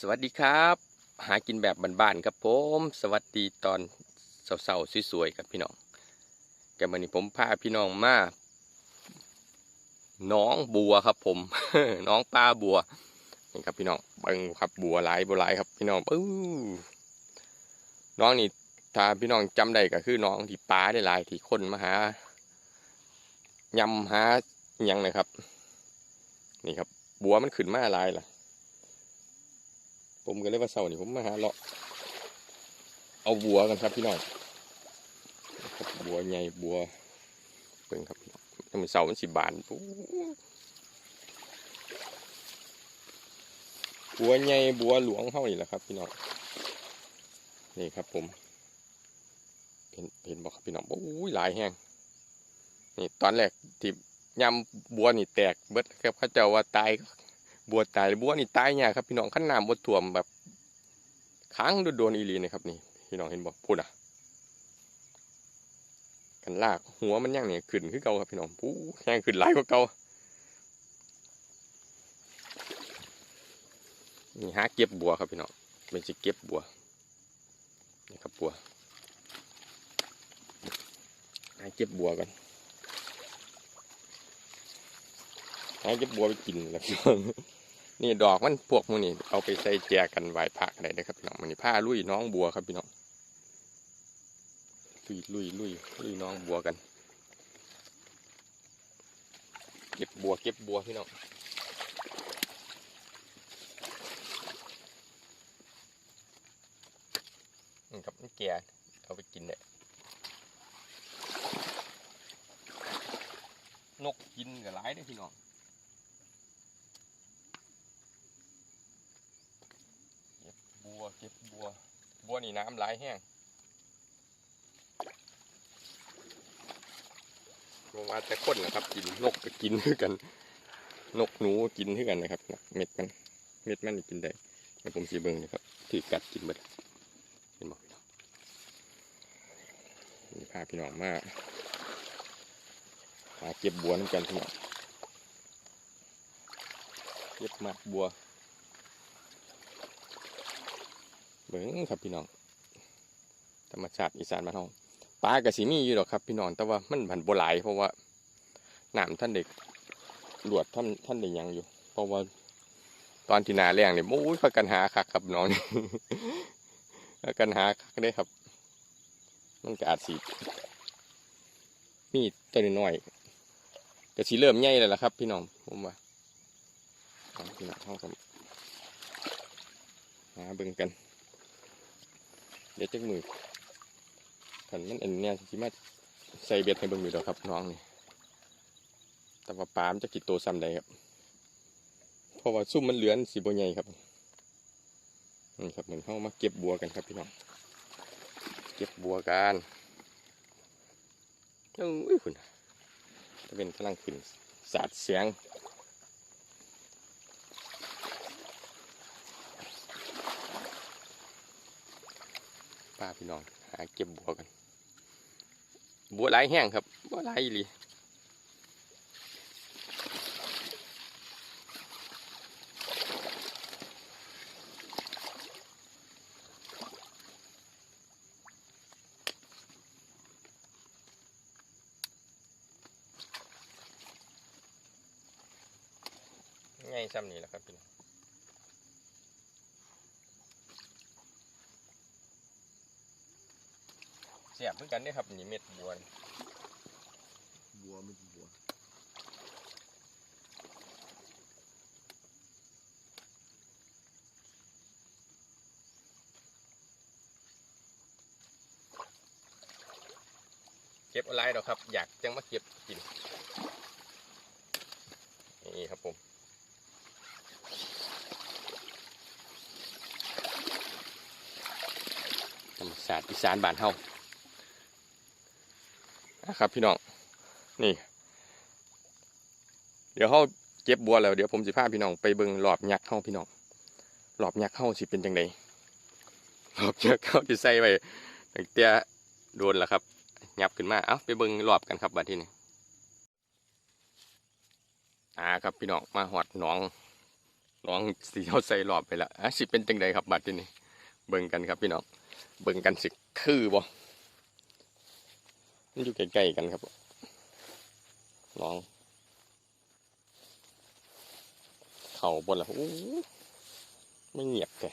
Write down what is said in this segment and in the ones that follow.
สวัสดีครับ หากินแบบบ้านๆครับผม สวัสดีตอนเสาๆสวยๆครับพี่น้องแกวันนี้ผมพาพี่น้องมาน้องบัวครับผม น้องปลาบัวนี่ครับพี่น้องเบิ่งครับบัวหลายบัวหลายครับพี่น้องอู้น้องนี่ถ้าพี่น้องจำได้ก็คือน้องที่ปลาได้หลายที่คนมาหายำหายังนะครับ นี่ครับ บัวมันขึ้นมาหลายล่ะ ผมก็เลยว่าเสาร์นี่ผมมาหาเลาะเอาบัวกันครับพี่น้องบบัวใหญ่บัวเบิ่งครับพี่น้องถ้ามันเสาร์มันสิบานปุ๊บัวใหญ่บัวหลวงเท่านี่แหละครับ พี่น้องนี่ครับผมเห็นเห็นบอกครับพี่น้องโอ้ยหลายแห้งนี่ตอนแรกที่ยำบัวนี่แตกเบิดครับเขาเจ้าว่าตาย บัวตายบัวนี่ตายเนี่ยากครับพี่น้องขั้นน้ำบัวถ่วมแบบค้างโดนๆอีลีนี่ครับนี่พี่น้องเห็นบอกพูดอะกันลากหัวมันย่างเนี่ยขึ้นคือเก่าครับพี่น้องปูแห้งขึ้นหลายกว่าเก่านี่หาเก็บบัวครับพี่น้องเป็นสิเก็บบัวนี่ครับบัวหาเก็บบัวกันหาเก็บบัวไปกินแล้วพี่น้อง นี่ดอกมันพวกมันนี่เอาไปใส่แจกันไหวพระได้นะครับพี่น้องมันนี่ผ้าลุยน้องบัวครับพี่น้องลุยลุยลุยลุยน้องบัวกัน เก็บบัวเก็บบัวพี่น้องนี่ครับมันแก่เอาไปกินเนี่ยนกกินกับหลายเด้พี่น้อง บัว เก็บบัว บัวนี่น้ำไหลแห้งลงมาแต่คนนะครับ กินนกก็กินคือกัน นกหนูกินคือกันนะครับ เม็ดมันเม็ดมันกินได้เดี๋ยวผมสีเบิ้งนะครับถือกัดกินเบิดเห็นบอกพี่น้องนี่พาพี่น้องมาหาเก็บบัวน้ำกันพี่น้องเก็บมากบัว เบิ้งครับพี่น้อง ธรรมชาติอีสานบ้านเฮาปลากระสีมีอยู่หรอกครับ พี่น้อง แต่ว่ามันผันโบหลายเพราะว่าน้ำท่านเด็กหลวดท่านท่านได้หยังอยู่ เพราะว่าตอนที่นาแรงเนี่ยโอ้ยพักกันหาคักครับน้องนี่พักกันหาคักได้ครับ มันกอาจสีมีตัวน้อยๆก็สีเริ่มใหญ่แล้วล่ะครับ พี่น้องผมว่าเอาพี่น้องเข้ากันหาเบิ่งกัน เดี๋ยวจักมือขันมันอันเนี้ยสิมาใส่เบ็ดให้เบิ่งอยู่ดอกครับน้องนี่แต่ว่าปามจะกินโตซ้ำใดครับเพราะว่าซุ่มมันเหลือนสีบัวใหญ่ครับนี่ครับเหมือนเข้ามาเก็บบัวกันครับพี่น้องเก็บบัวกันโอ้ยคุณจะเป็นกำลังขึ้นสาดเสียงาพี่น้องหาเก็บบัวกัน บัวลายแห้งครับบัวลายลีง่ายซ้ำนี่แหละครับพี่น้อง เสียบเหมือนกันเด้อครับนี่เม็ดบัวนี่บัวมันบัวเก็บอะไรดอกครับ อยากจังมาเก็บกินนี่ครับผมธรรมศาสตร์อีสานบ้านเฮา นะครับ พี่น้องนี่ เดี๋ยวเฮาเก็บบัวแล้วเดี๋ยวผมสิพาพี่น้องไปเบิ่งรอบยักษ์เฮาพี่น้องรอบยักษ์เฮาสิเป็นจังไดรอบยักษ์เฮาสิใส่ไว้ตั้งแต่โดนแล้วครับยับขึ้นมาเอ้าไปเบิ่งรอบกันครับบัดที่นี่อ่าครับพี่น้องมาหอดหนองลองสีเขาใส่รอบไปและอะสิเป็นจังใดครับบัดที่นี้เบิ่งกันครับพี่น้องเบิ่งกันสิคือบ่ มันอยู่ใกล้ๆกันครับลอง เข่าบนละโอ้ไม่เงียบแก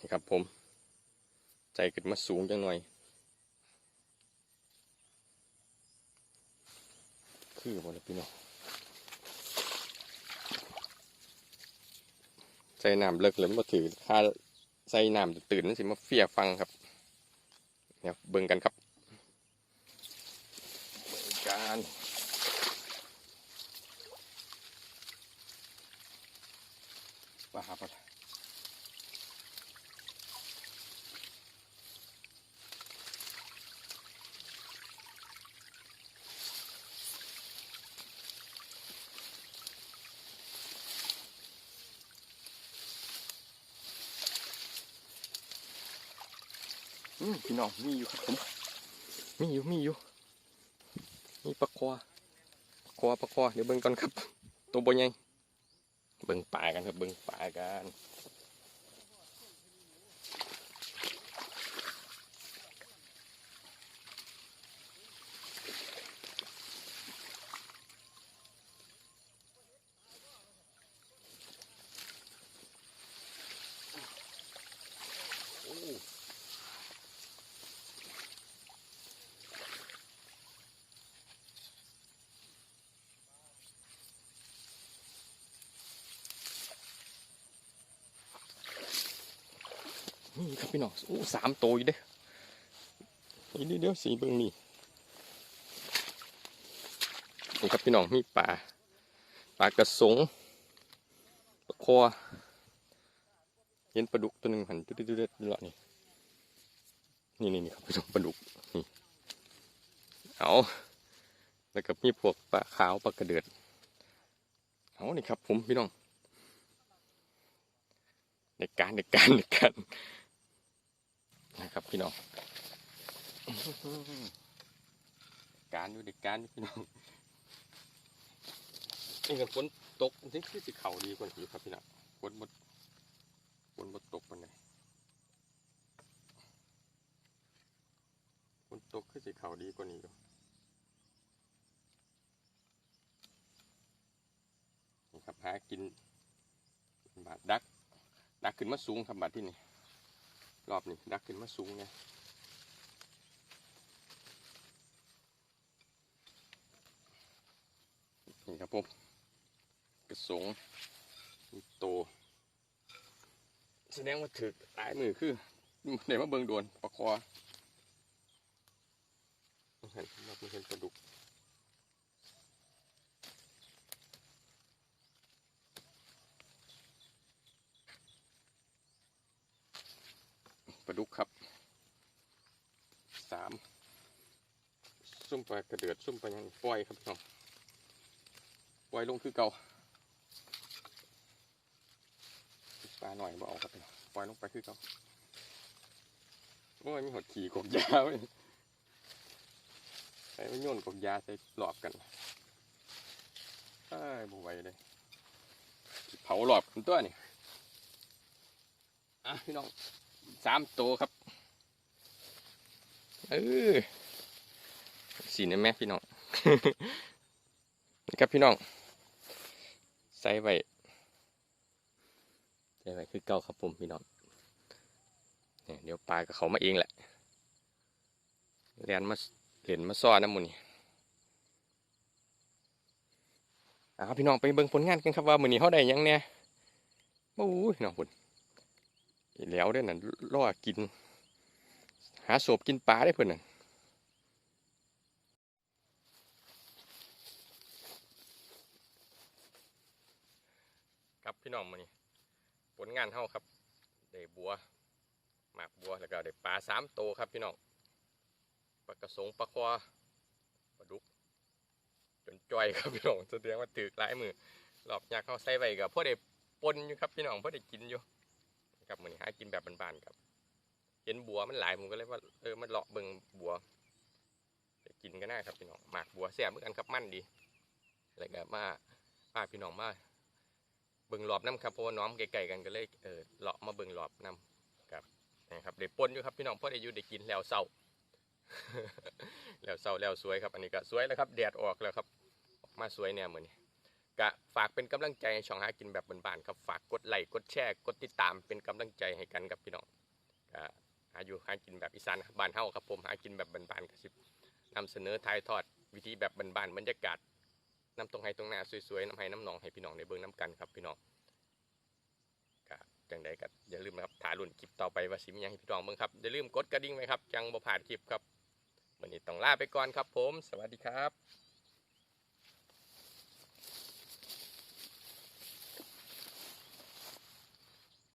นี่ครับผม ใจขึ้นมาสูงจังหน่อย คือบนละพี่น้องใจน้ำเลิกเลยมาถือค่า ใจน้ำตื่นนั่นสิมาเฟียฟังครับเนี่ยเบิ่งกันครับเบิ่งกันว่าครับ พี่น้องมีอยู่ครับผมมีอยู่มีอยู่มีปลาคอปลาคอปลาคอเดี๋ยวเบิ่งก่อนครับ ตัวบ่ใหญ่เบิ่งปลากันครับเบิ่งปลากัน นี่ครับพี่น้องโอ้สามตัวอยู่เด้นี่เดี๋ยวสีเบิ่งนี่นี่ครับพี่น้องมีปลาปลากระสงปลาคอเห็นปลาดุกตัวหนึ่งหันจุดๆๆๆนี่ละนี่นี่นี่นี่ครับพี่น้องปลาดุกนี่เอาแล้วก็มีพวกปลาขาวปลากระเดือดเอานี่ครับผมพี่น้องในการในการในการ นะครับพี่น้องการอยู่ในการอยู่พี่น้องนี่กันฝนตกนี่คือสิเขาดีกว่านี้ครับพี่น้องฝนบดฝนบดตกปานฝนตกคือสิเขาดีกว่านี้อยู่นี่ครับหากินบาดดักดักขึ้นมาสูงครับบัดที่นี่ รอบนี้ดักขึ้นมาสูงไงนี่ครับผมกระสงโต แสดงว่าถึกหลายมือคือเดี๋ยวมาเบิงโดนปลาคอเห็นรอบนี้เห็นปลาดุก ลาดุกครับสามซุ่มปลากระเดือดซุ่มปลายังปล่อยครับพี่น้องปล่อยลงคือเก่าปลาหน่อยบ่เอาครับพี่น้องปล่อยลงไปคือเก่าโอ้ยมีหดขี่กบยาเว้ใส่ไม่ย่นกบยาใส่หลอบกันเอ้ยบไหวเลยเผาหลอบกันตัวนี่อะพี่น้อง สามตัวครับ เออสีนี่แม่พี่น้อง นี่ครับพี่น้อง ใส่ไว้ใส่ไว้คือเก่าครับผมพี่น้องเนี่ยเดี๋ยวปลากับเขามาเองแหละเรียนมาเห็นมาซ่อนน้ำมูนี่อ่าพี่น้องไปเบิ่งผลงานกันครับว่ามือนี้เขาได้ยังเนี่ยโอ้ยน้องพุ่น แล้วเด้นั่นล่อกิน หาศพกินปลาได้เพื่อนนั่นครับพี่น้องมานี่ผลงานเฮาครับได้บัวหมากบัวแล้วก็ได้ปลาสามโตวครับพี่น้องปลากระสงปลาควาปลาดุกจนจ่อยครับพี่น้องแสดงว่าตึกหลายมือรอบยากเข้าใส่ไว้กับพ่อได้ปนอยู่ครับพี่น้องพ่อได้กินอยู่ ครับเหมือนี้หากินแบบบานๆครับ เห็นบัวมันหลายผมก็เลยว่าเออมันเลาะเบิงบัวกินก็ได้ครับพี่น้องหมากบัวแซ่บเหมือนกันครับมั่นดีแล้วก็มาพาพี่น้องมาเบิ่งรอบน้ำครับเพราะว่าน้องใกลๆกันก็เลยเออเลาะมาเบิ่งรอบน้ำครับนะครับเดี๋ยวปนอยู่ครับพี่น้องพอได้อยู่ได้กินแล้วเศร้าแล้วเศร้าแล้วสวยครับ อันนี้ก็สวยแล้วครับแดดออกแล้วครับ ออกมาสวยเนี่ยเหมือนนี้ ก็ฝากเป็นกำลังใจให้ช่องหากินแบบบ้านๆครับฝากกดไลค์กดแชร์กดติดตามเป็นกำลังใจให้กันกับพี่น้องก็หาอยู่หากินแบบอีสานบ้านเฮาครับผมหากินแบบบ้านๆก็สินำเสนอถ่ายทอดวิธีแบบบ้านๆบรรยากาศน้ำตรงไห้ตรงหน้าสวยๆน้ำไห้น้ำหนองให้พี่น้องได้เบิ่งน้ำกันครับพี่น้องก็จังใดก็อย่าลืมนะครับถ่ายรุ่นคลิปต่อไปว่าสิมีหยังให้พี่น้องเบิ่งครับอย่าลืมกดกระดิ่งไว้ครับจังบ่พลาดคลิปครับวันนี้ต้องลาไปก่อนครับผม สวัสดีครับ